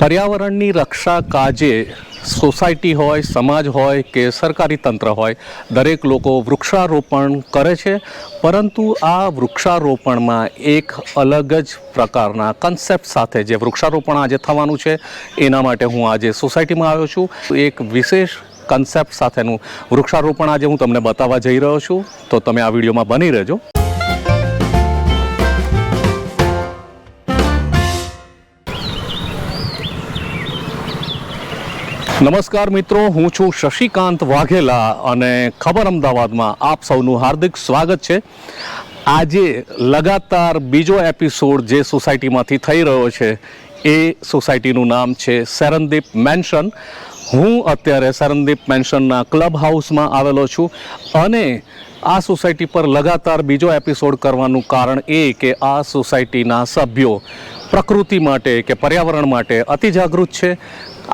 પર્યાવરણની રક્ષા કાજે સોસાયટી હોય, સમાજ હોય કે સરકારી તંત્ર હોય, દરેક લોકો વૃક્ષારોપણ કરે છે. પરંતુ આ વૃક્ષારોપણમાં એક અલગ જ પ્રકારના કન્સેપ્ટ સાથે જે વૃક્ષારોપણ આજે થવાનું છે, એના માટે હું આજે સોસાયટીમાં આવ્યો છું. એક વિશેષ કન્સેપ્ટ સાથેનું વૃક્ષારોપણ આજે હું તમને બતાવવા જઈ રહ્યો છું. તો તમે આ વિડીયોમાં બની રહેજો. નમસ્કાર મિત્રો, હું છું શશિકાંત વાઘેલા અને ખબર અમદાવાદમાં આપ સૌનું હાર્દિક સ્વાગત છે. આજે લગાતાર બીજો એપિસોડ જે સોસાયટીમાંથી થઈ રહ્યો છે, એ સોસાયટીનું નામ છે સેરનદીપ મેન્શન. હું અત્યારે સેરનદીપ મેન્શનના ક્લબ હાઉસમાં આવેલો છું અને આ સોસાયટી પર લગાતાર બીજો એપિસોડ કરવાનું કારણ એ કે આ સોસાયટીના સભ્યો પ્રકૃતિ માટે કે પર્યાવરણ માટે અતિ જાગૃત છે.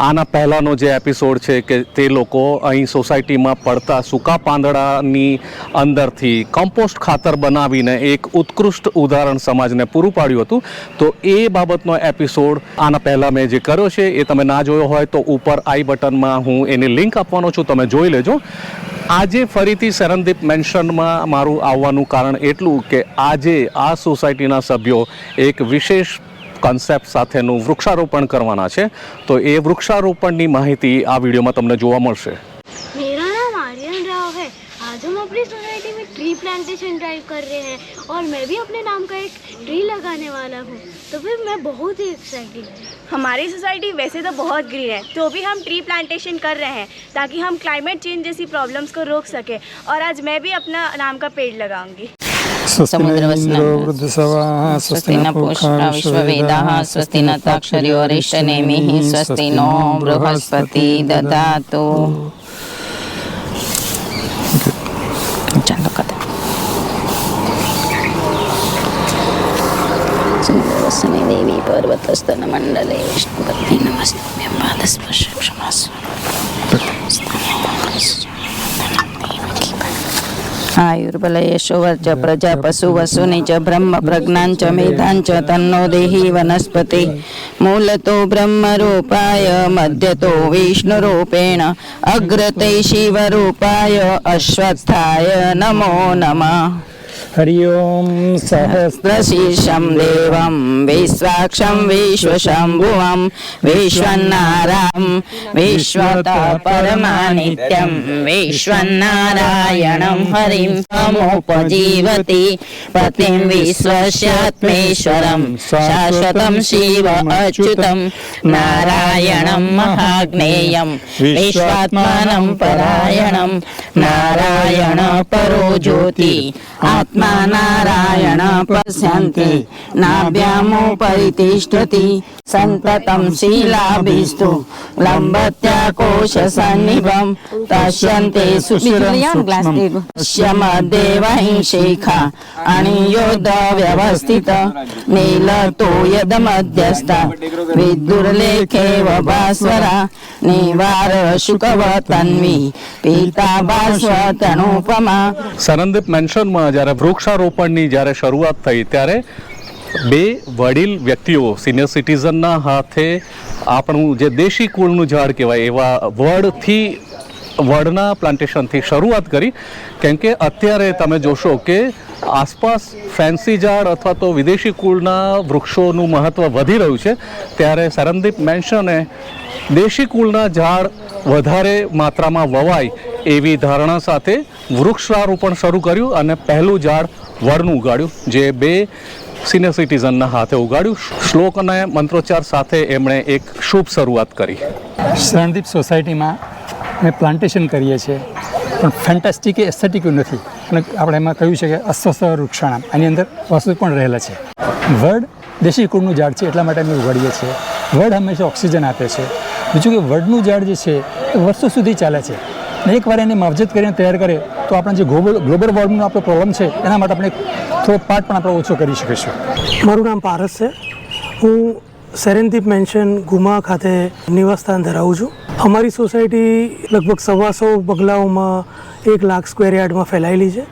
આના પહેલાંનો જે એપિસોડ છે કે તે લોકો અહીં સોસાયટીમાં પડતા સૂકા પાંદડાની અંદરથી કમ્પોસ્ટ ખાતર બનાવીને એક ઉત્કૃષ્ટ ઉદાહરણ સમાજને પૂરું પાડ્યું હતું. તો એ બાબતનો એપિસોડ આના પહેલાં મેં જે કર્યો છે એ તમે ના જોયો હોય તો ઉપર આઈ બટનમાં હું એની લિંક આપવાનો છું, તમે જોઈ લેજો. આજે ફરીથી સરનદીપ મેન્શનમાં મારું આવવાનું કારણ એટલું કે આજે આ સોસાયટીના સભ્યો એક વિશેષ કોન્સેપ્ટ સાથેનું વૃક્ષારોપણ કરવાના છે. તો એ વૃક્ષારોપણની માહિતી આ વિડીયોમાં તમને જોવા મળશે. મેરા નામ ट्री प्लांटेशन ड्राइव कर रहे हैं। और मैं भी अपने नाम का एक ट्री लगाने वाला हूँ। तो फिर मैं बहुत ही एक्साइटेड हमारी सोसाइटी वैसे तो बहुत ग्रीन है तो भी हम ट्री प्लांटेशन कर रहे हैं ताकि हम क्लाइमेट चेंज जैसी प्रॉब्लम्स को रोक सके। और आज मैं भी अपना नाम का पेड़ लगाऊँगी। स्वस्ति न पूषा विश्ववेदाः स्वस्ति न ताक्षर्योरिष्टनेमिः स्वस्ति नो बृहस्पति ददातु। सुंदरसने देवी पर्वतस्तन मंडले विष्णुपत्नी नमस्ते बालस्पर्श आयुर्बल यशोवर्च प्रजा पशु वसुनि च ब्रह्म प्रज्ञांच मेधांच तन्नो देही वनस्पती मूलतो ब्रह्मरूपाय मध्यतो विष्णुरूपेण अग्रते शिवरूपाय अश्वत्थाय नमो नमः हरि ओम सहस्र सहस्रशीर्षं देवं विश्वाक्षं विश्वशम्भुवं विश्वन्नारायं विश्वतः परमानित्यं विश्वन्नारायणं हरिं समुपजीवति पतिं विश्वस्यात्मेश्वरं शाश्वतं शिव अच्युतं नारायणं महाज्ञेयं विश्वात्मानं परायणं नारायण परो ज्योति आत्मा नारायण पश्यन्ति नाभ्यामुपरि तिष्ठति सन्ततं शीलाभिस्तु लम्बत्याकोशसन्निभं पश्यन्ते सुशिरं पश्य मध्ये शिखा अणियोदव्यवस्थित नीलतो यदमध्यस्थ विद्युर्लेखेव भास्वरा निवार शुकवतन्वी पीताभास्वतनुपमा સરંદીપ મેન્શનમાં જ્યારે વૃક્ષારોપણની જ્યારે શરૂઆત થઈ ત્યારે બે વડીલ વ્યક્તિઓ સિનિયર સિટીઝનના હાથે આપણું જે દેશી કુળનું ઝાડ કહેવાય, એવા વડથી, વડના પ્લાન્ટેશનથી શરૂઆત કરી. કેમ કે અત્યારે તમે જોશો કે આસપાસ ફેન્સી ઝાડ અથવા તો વિદેશી કુળના વૃક્ષોનું મહત્ત્વ વધી રહ્યું છે. ત્યારે સરંદીપ મેન્શને દેશી કુળના ઝાડ વધારે માત્રામાં વવાય એવી ધારણા સાથે વૃક્ષારોપણ શરૂ કર્યું અને પહેલું ઝાડ વડનું ઉગાડ્યું, જે બે સિનિયર સિટીઝનના હાથે ઉગાડ્યું. શ્લોક અને મંત્રોચ્ચાર સાથે એમણે એક શુભ શરૂઆત કરી. શરણદીપ સોસાયટીમાં અમે પ્લાન્ટેશન કરીએ છીએ. પણ ફેન્ટાસ્ટિક એ એસ્થેટિક નથી. અને આપણે એમાં કહ્યું છે કે અસ્વસ્થ વૃક્ષાણામ. એની અંદર વસ્તુ પણ રહેલા છે. વડ દેશી કુળનું ઝાડ છે, એટલા માટે અમે ઉગાડીએ છીએ. વડ હંમેશા ઓક્સિજન આપે છે. બીજું કે વડનું ઝાડ જે છે, એ વર્ષો સુધી ચાલે છે. ને એકવાર એને માવજત કરીને તૈયાર કરે, તો આપણે જે ગ્લોબલ ગ્લોબલ વોર્મિંગનો આપણો પ્રોબ્લેમ છે, એના માટે આપણે થોડો પાર્ટ પણ આપણે ઓછો કરી શકીશું. મારું નામ પારસ છે. હું સેરેનદીપ મેન્શન, ગુમા ખાતે નિવાસસ્થાન ધરાવું છું. અમારી સોસાયટી લગભગ સવાસો બગલાઓમાં એક લાખ સ્ક્વેર યાર્ડમાં ફેલાયેલી છે.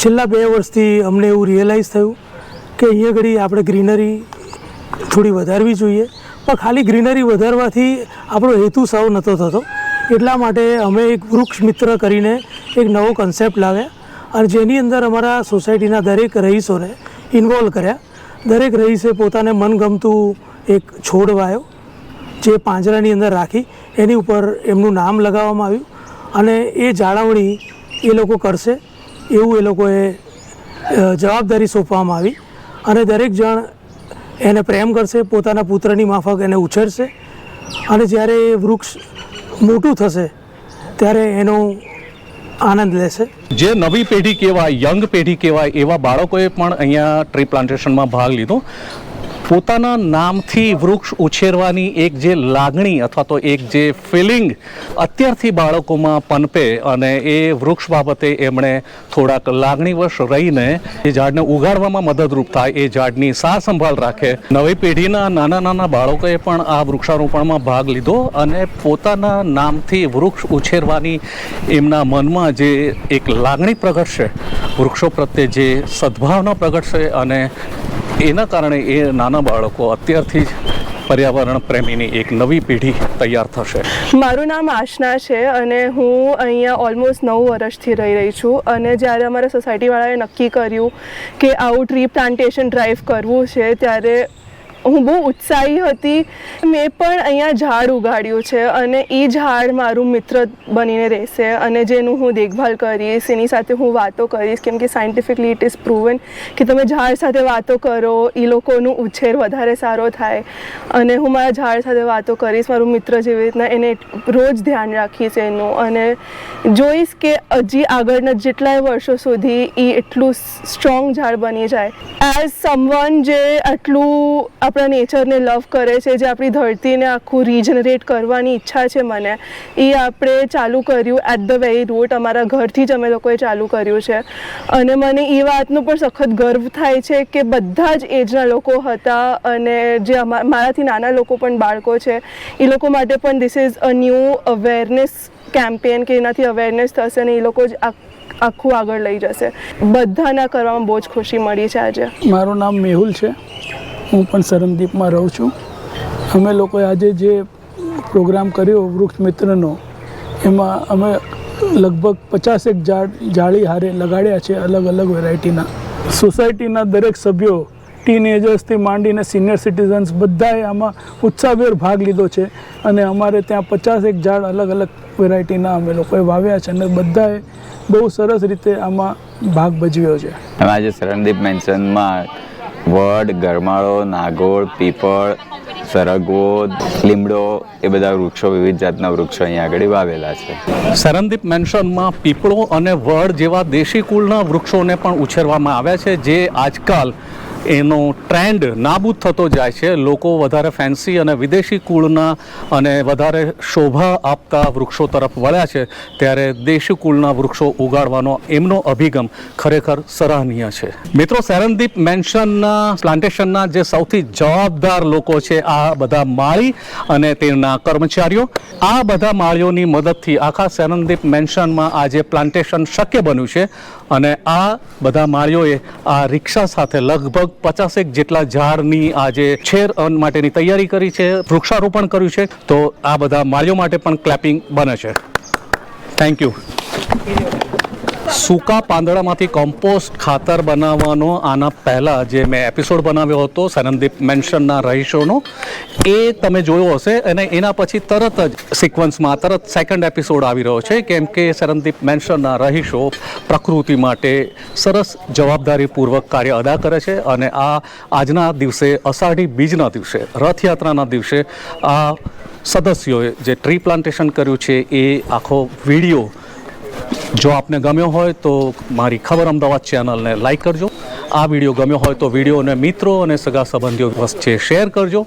છેલ્લા બે વર્ષથી અમને એવું રિયલાઇઝ થયું કે અહીંયા ઘડી આપણે ગ્રીનરી થોડી વધારવી જોઈએ. પણ ખાલી ગ્રીનરી વધારવાથી આપણો હેતુ સૌ નહોતો થતો. એટલા માટે અમે એક વૃક્ષ મિત્ર કરીને એક નવો કન્સેપ્ટ લાવ્યા અને જેની અંદર અમારા સોસાયટીના દરેક રહીશોને ઇન્વોલ્વ કર્યા. દરેક રહીશે પોતાને મનગમતું એક છોડ વાયો, જે પાંજરાની અંદર રાખી એની ઉપર એમનું નામ લગાવવામાં આવ્યું અને એ જાળવણી એ લોકો કરશે એવું એ લોકોએ જવાબદારી સોંપવામાં આવી અને દરેક જણ એને પ્રેમ કરશે, પોતાના પુત્રની માફક એને ઉછેરશે અને જ્યારે એ વૃક્ષ મોટું થશે, ત્યારે એનો આનંદ લેશે. જે નવી પેઢી કહેવાય, યંગ પેઢી કહેવાય, એવા બાળકોએ પણ અહીંયા ટ્રી પ્લાન્ટેશનમાં ભાગ લીધો. પોતાના નામથી વૃક્ષ ઉછેરવાની એક જે લાગણી અથવા તો એક જે ફિલિંગ અત્યારથી બાળકોમાં પનપે અને એ વૃક્ષ બાબતે એમણે થોડાક લાગણીવશ રહીને એ ઝાડને ઉગાડવામાં મદદરૂપ થાય, એ ઝાડની સાર સંભાળ રાખે. નવી પેઢીના નાના નાના બાળકોએ પણ આ વૃક્ષારોપણમાં ભાગ લીધો અને પોતાના નામથી વૃક્ષ ઉછેરવાની એમના મનમાં જે એક લાગણી પ્રગટશે, વૃક્ષો પ્રત્યે જે સદભાવના પ્રગટશે અને એના કારણે એ નાના બાળકો અત્યારથી જ પર્યાવરણ પ્રેમીની એક નવી પેઢી તૈયાર થશે. મારું નામ આશના છે અને હું અહીંયા ઓલમોસ્ટ નવ વર્ષથી રહી રહી છું અને જ્યારે અમારા સોસાયટીવાળાએ નક્કી કર્યું કે આવું ટ્રી પ્લાન્ટેશન ડ્રાઈવ કરવું છે, ત્યારે હું બહુ ઉત્સાહી હતી. મેં પણ અહીંયા ઝાડ ઉગાડ્યું છે અને એ ઝાડ મારું મિત્ર બનીને રહેશે અને જેનું હું દેખભાલ કરીશ, એની સાથે હું વાતો કરીશ. કેમ કે સાયન્ટિફિકલી ઇટ ઇઝ પ્રૂવન કે તમે ઝાડ સાથે વાતો કરો, એ લોકોનું ઉછેર વધારે સારો થાય. અને હું મારા ઝાડ સાથે વાતો કરીશ, મારું મિત્ર જેવી રીતના એને રોજ ધ્યાન રાખીશ એનું. અને જોઈશ કે હજી આગળના જેટલાય વર્ષો સુધી એ એટલું સ્ટ્રોંગ ઝાડ બની જાય. એઝ સમવન જે આટલું આપણા નેચરને લવ કરે છે, જે આપણી ધરતીને આખું રીજનરેટ કરવાની ઈચ્છા છે મને, એ આપણે ચાલુ કર્યું એટ ધ વેરી રૂટ અમારા ઘરથી જ અમે લોકોએ ચાલુ કર્યું છે. અને મને એ વાતનો પણ સખત ગર્વ થાય છે કે બધા જ એજના લોકો હતા અને જે મારાથી નાના લોકો પણ બાળકો છે, એ લોકો માટે પણ this is a new awareness campaign કે એનાથી અવેરનેસ થશે અને એ લોકો જ આખું આગળ લઈ જશે. બધાના કરવામાં બહુ જ ખુશી મળી છે આજે. મારું નામ મેહુલ છે. હું પણ સરમદીપમાં રહું છું. અમે લોકોએ આજે જે પ્રોગ્રામ કર્યો વૃક્ષ મિત્રનો, એમાં અમે લગભગ પચાસેક ઝાડ જાળી હારે લગાડ્યા છે અલગ અલગ વેરાયટીના. સોસાયટીના દરેક સભ્યો, ટીનેજર્સથી માંડીને સિનિયર સિટીઝન્સ બધાએ આમાં ઉત્સાહભેર ભાગ લીધો છે અને અમારે ત્યાં પચાસેક ઝાડ અલગ અલગ વેરાયટીના અમે લોકોએ વાવ્યા છે અને બધાએ બહુ સરસ રીતે આમાં ભાગ ભજવ્યો છે. આજે સરણદીપ મેન્શનમાં વડ, ગરમાળો, નાગોળ, પીપળ, સરગવો, લીમડો એ બધા વૃક્ષો વિવિધ જાતના વૃક્ષો અહીંયા આગળ વાવેલા છે. સરનદીપ મેન્શનમાં પીપળો અને વડ જેવા દેશી કુળના વૃક્ષોને પણ ઉછેરવામાં આવ્યા છે, જે આજકાલ એનો ટ્રેન્ડ નાબૂદ થતો જાય છે. લોકો વધારે ફેન્સી અને વિદેશી કુળના અને વધારે શોભા આપતા વૃક્ષો તરફ વળ્યા છે. ત્યારે દેશી કુળના વૃક્ષો ઉગાડવાનો એમનો અભિગમ ખરેખર સરાહનીય છે. મિત્રો, સેરનદીપ મેન્શનના પ્લાન્ટેશનના જે સૌથી જવાબદાર લોકો છે, આ બધા માળી અને તેના કર્મચારીઓ, આ બધા માળીઓની મદદથી આખા સેરનદીપ મેન્શનમાં આ જે પ્લાન્ટેશન શક્ય બન્યું છે અને આ બધા માળીઓએ આ રિક્ષા સાથે લગભગ પચાસેક જેટલા ઝાડની આજે છેર અન માટેની તૈયારી કરી છે, વૃક્ષારોપણ કર્યું છે, તો આ બધા માળીઓ માટે પણ ક્લેપિંગ બને છે. થેન્ક યુ સૂકા પાંદડામાંથી કમ્પોસ્ટ ખાતર બનાવવાનો આના પહેલાં જે મેં એપિસોડ બનાવ્યો હતો, સનંદીપ મેન્શનના રહીશોનો, એ તમે જોયો હશે અને એના પછી તરત જ સિક્વન્સમાં તરત સેકન્ડ એપિસોડ આવી રહ્યો છે. કેમ કે સરનદીપ મેન્શનના રહીશો પ્રકૃતિ માટે સરસ જવાબદારીપૂર્વક કાર્ય અદા કરે છે અને આ આજના દિવસે અષાઢી બીજના દિવસે, રથયાત્રાના દિવસે આ સદસ્યોએ જે ટ્રી પ્લાન્ટેશન કર્યું છે એ આખો વીડિયો જો આપને ગમ્યો હોય તો મારી ખબર અમદાવાદ ચેનલને લાઈક કરજો. આ વીડિયો ગમ્યો હોય તો વિડીયોને મિત્રો અને સગા સંબંધીઓ વચ્ચે શેર કરજો.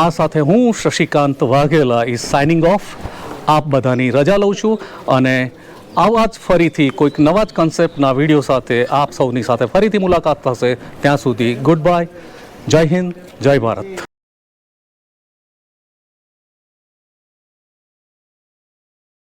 આ સાથે હું Shashikant Vaghela is signing off આપ બધાની રજા લઉં છું અને આવા જ ફરીથી કોઈક નવા જ કન્સેપ્ટના વીડિયો સાથે આપ સૌની સાથે ફરીથી મુલાકાત થશે. ત્યાં સુધી ગુડ બાય જય હિન્દ, જય ભારત.